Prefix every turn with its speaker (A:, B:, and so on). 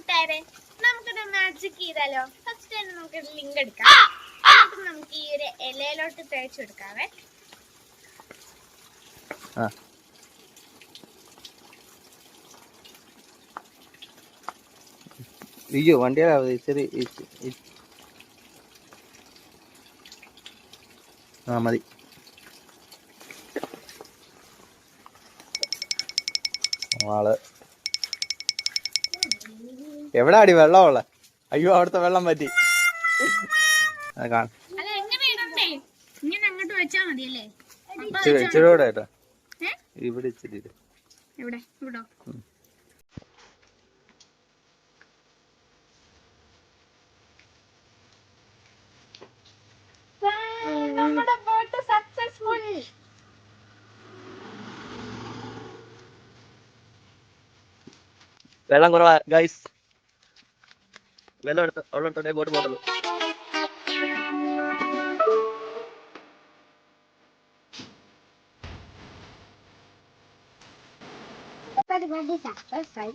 A: കൂട്ടുകാരെ നമുക്കൊരു മാജിക് ചെയ്താലോ? ഫസ്റ്റ് തന്നെ നമുക്ക് ലിങ്ക് എടുക്കാം. എന്നിട്ട് നമുക്ക് ഈ ഒരു ഇലയിലോട്ട് തേച്ച് കൊടുക്കാവേ
B: അയ്യോ വണ്ടിയാവത് ഇച്ചിരി ആ മതി. ആൾ എവിടെ അടി? വെള്ളമുള്ള. അയ്യോ അവിടുത്തെ വെള്ളം പറ്റി. ഇച്ചിരി കൂടെ കേട്ടോ ഇവിടെ ഇച്ചിരി
A: ഇവിടോ? നമ്മുടെ ബോട്ട് സക്സസ്ഫുൾ
B: വെള്ളം കുറവാ ഗൈസ് വെള്ളം എടുത്ത് വെള്ളം എടുത്തോണ്ടേ ബോട്ട് പോകുള്ളൂ
A: പരിപാടി സക്സസ് ആയി